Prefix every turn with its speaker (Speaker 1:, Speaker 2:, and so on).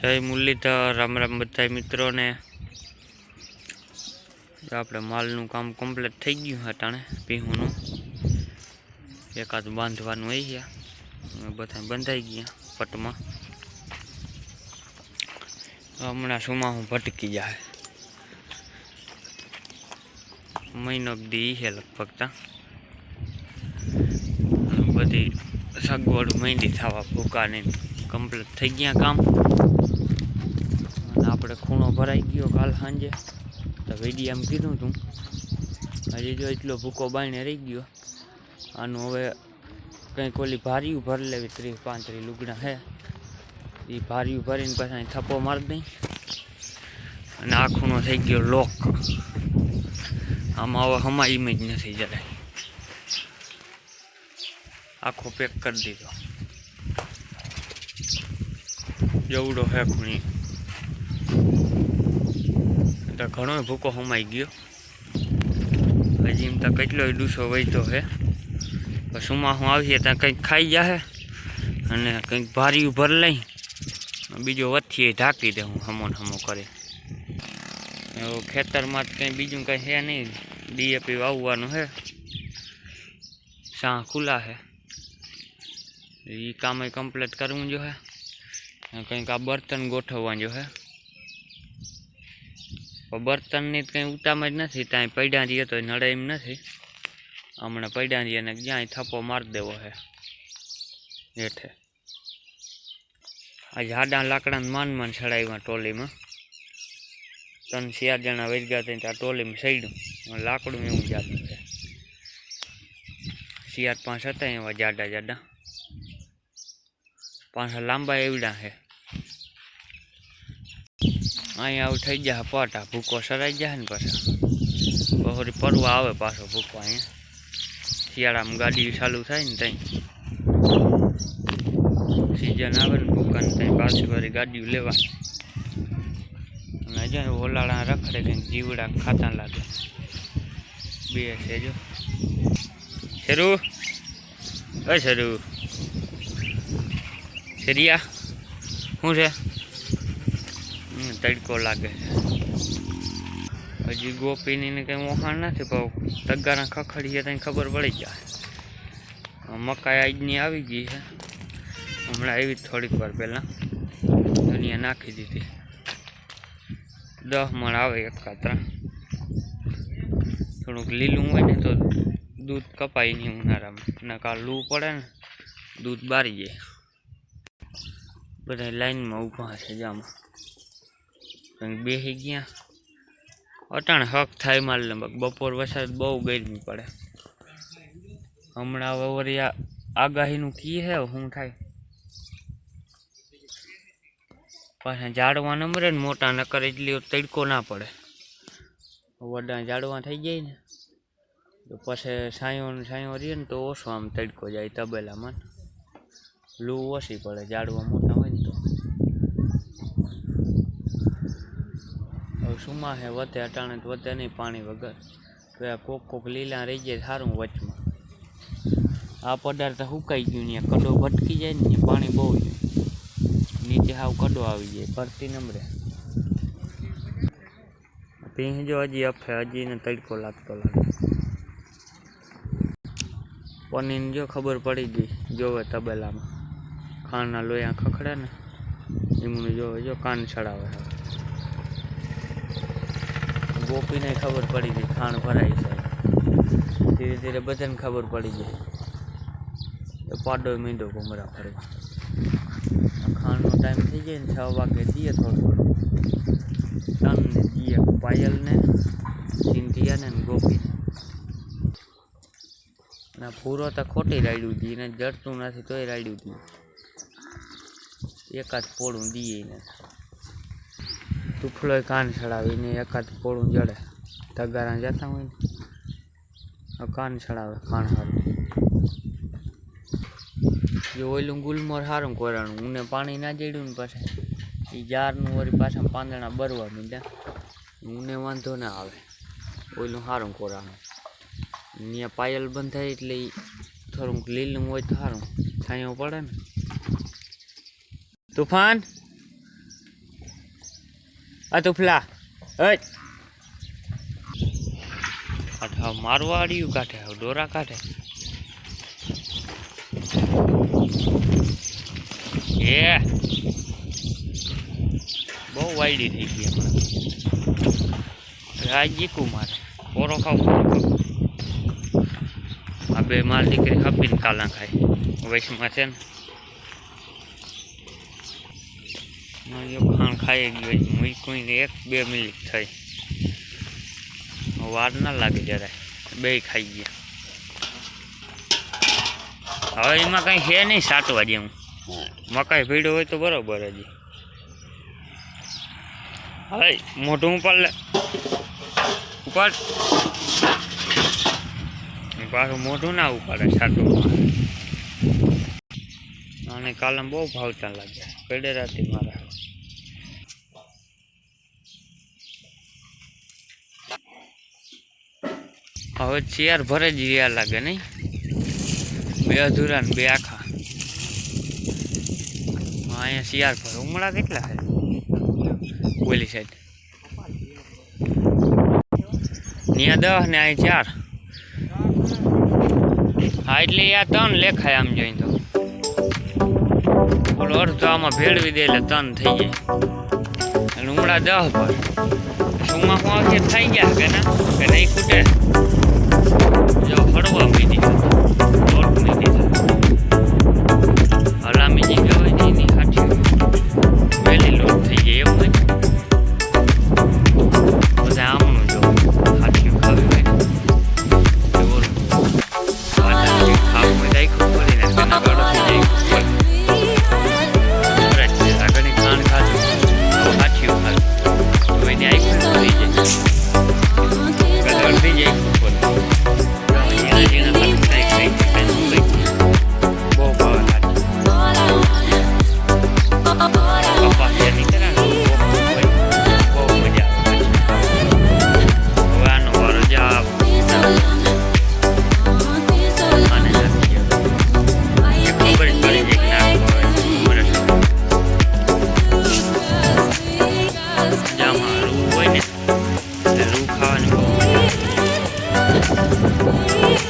Speaker 1: જય મુરલીધર, રામ રામ બધા મિત્રોને. આપણે માલનું કામ કમ્પ્લીટ થઈ ગયું છે અટાણે પીહુંનું એકાદ બાંધવાનું આવી ગયા બધા બંધાઈ ગયા પટમાં. હમણાં સુમાં હું ભટકી જાય. મહિનો દી છે લગભગ ત્યાં બધી સગવડ મહિંદી થવા ફૂકાની કમ્પ્લીટ થઈ ગયા કામ. અને આપણે ખૂણો ભરાઈ ગયો કાલ સાંજે. તો વિડીયામાં કીધું તું, હજી જો એટલો ભૂકો બાઈને રહી ગયો. આનું હવે કંઈક ઓલી ભાર્યું ભરી લેવી, ત્રીસ પાંત્રીસ લુગડા હે. એ ભાર્યું ભરીને પછી થપ્પો મારી દઈ. અને આ ખૂણો થઈ ગયો લોક. આમાં હવે હમાઈ ઇમેજ નથી જરાય. આખો પેક કરી દીધો. જેવડો હે ખૂણી તો ઘણો ભૂકો હમાઈ ગયો હજી એમ તો કેટલો ડૂસો વહીતો હે પશુમાં હું આવીએ ત્યાં કંઈક ખાઈ જાહે અને કંઈક ભારી ભર લઈ બીજો વથીએ ઢાંકી દે હું હમો ને હમો કરે એવું ખેતરમાં તો કંઈ બીજું કંઈ હે નહીં ડીએપી વાવવાનું હે શાહ ખુલ્લા હે એ કામ કમ્પ્લીટ કરવું જો હે અને કંઈક આ બર્તન ગોઠવવા જો હે પણ બર્તનની તો કંઈ ઉતામ જ નથી, ત્યાં પડ્યા રહીએ તો નડે એમ નથી. હમણાં પડ્યા રહીએ ને જ્યાં થપ્પો મારી દેવો હે હેઠે. આ જાડા લાકડા માન માન ચડાવ્યા ટોલીમાં. ત્રણ ચાર જણા વહી ગયા ત્યાં ત્યાં ટોલીમાં સડ્યું લાકડું એવું જાડું છે. ચાર પાંચ હતા એવા જાડા જાડા. પાછા લાંબા એવડા છે અહીંયા આવું થઈ જાય પાટા. ભૂકો સરાઈ જાય ને પાછા? બહોરી પરવા આવે પાછો ભૂકો અહીંયા. શિયાળામાં ગાડી ચાલુ થાય ને ત્યાં સિઝન આવે ને ભૂકાને ત્યાં પાછી વાળી ગાડીઓ લેવાની. અને હજુ ઓલાળા રખડે કંઈક જીવડા ખાતા લાગે. બે છે જો. શરૂ? અ શરૂ. શરિયા? શું છે? તડકો લાગે છે. હજી ગોપીની કંઈ વહાણ નથી પણ તગારા છે ત્યાં ખબર પડી જાય. મકાઈ આજની આવી ગઈ છે. હમણાં આવી થોડીક વાર પહેલાં. દુનિયા નાખી દીધી. દહ મણ આવે એકાત્રા થોડુંક લીલું હોય ને તો દૂધ કપાય નહીં ઉનાળામાં. કાલ લૂ પડે ને, દૂધ બારી જાય. બધા લાઈનમાં ઊભા છે જામાં કંઈક બેસી ગયા. અટાણે હક થાય માલ ને બપોર વરસાદ બહુ ગરમી પડે. હમણાં વવરિયા આગાહીનું કી હે શું થાય? પાછા ઝાડવા નંબરે ને મોટા નકર એટલી તડકો ના પડે. વડા ઝાડવા થઈ જાય ને. તો પછી સાયો ને છાંયો રહીએ ને તો ઓછો આમ તડકો જાય તબેલામાં. લૂ ઓછી પડે ઝાડવા મોટા હોય ને તો. સુમા હે, વધે અટાણે તો વધે નહીં પાણી વગર. તો આ કોક કોક લીલા રહી જાય સારું વચમાં. આ પદાર્થ સુકાઈ ગયું ને કડો ભટકી જાય ને પાણી બહુ નીચે હાવ કડો આવી જાય, ભરતી નંબરે પીંજો હજી અફે, હજી ને તડકો લાગતો લાગે. પનીર જો ખબર પડી ગઈ, જોવે તબેલામાં. ખાણના લોયા ખખડે ને એમનું જો જો કાન ચડાવે ગોપીને ખબર પડી ગઈ ખાણ ભરાય છે. ધીરે ધીરે બધાને ખબર પડી ગઈ. પાડો મીંડો ઘુમરા ફરવા આ ખાણનો ટાઈમ થઈ જાય ને છ વાગે દઈએ થોડું થોડું. ચાંદને દઈએ પાયલને, સિંધિયાને ને ગોપીને. ના પૂરો તો ખોટી રાડ્યું હતી એને જડતું નથી તોય રાડ્યું હતું એકાદ પોળું દઈએ ને. તુફલોય કાન ચડાવીને એકાદ પોળું જડે. તગારા જતા હોય ને કાન ચડાવે કાન હારું. જો ઓયલું ગુલમોર સારું કોરાણું ઊને પાણી ના જડ્યું ને પાછા. એ જારનું વળી પાછા પાંદડા બરવા મીડ્યા. ઊને વાંધો ના આવે. ઓયલું સારું કોરાણું. ત્યાં પાયલ બંધ થાય એટલે થોડુંક લીલું હોય તો સારું છાંયો પડે ને. તુફાન? આ તુફલા. કાઢે મારવા આડ્યું કાઢે દોરા કાઢે એ. બહુ વાયડી થઈ ગઈ હમણાં આ જીકું મારે. પોરો ખાવ આ બે માલ દીકરી હપીને કાલા ખાય. વૈશમાં છે ને. ખાણ ખાઈ ગયો મૂકીને એક બે મિનિટ થઈ. વાર ના લાગે જરાય. બે ખાઈ ગયા. હવે એમાં કઈ છે નહીં સાટવા જેવું. મકાઈ ભીડો હોય તો બરોબર હજી. હવે મોઢું ઉપર લે. ઉપર. પાછું મોઢું ના ઉપાડે સાટું અને કાલમ બહુ ભાવતા કડે રાતે મારા હવે ચેર ભરે જ રહ્યા લાગે નહીં બે અધૂરા બે આખા. અહીંયા શિયાર ભર ઉમળા કેટલા છે? ઓલી સાઈડ ત્યાં દસ ને અહીં ચાર. હા, એટલે આ ત્રણ લેખાય આમ જોઈ તો. ઓલો અડધો આમાં ભેળવી દે એટલે ત્રણ થઈ જાય. અને ઉમળા દસ પર. શું માં થઈ ગયા કે ના? કે નહીં ખૂટે? એ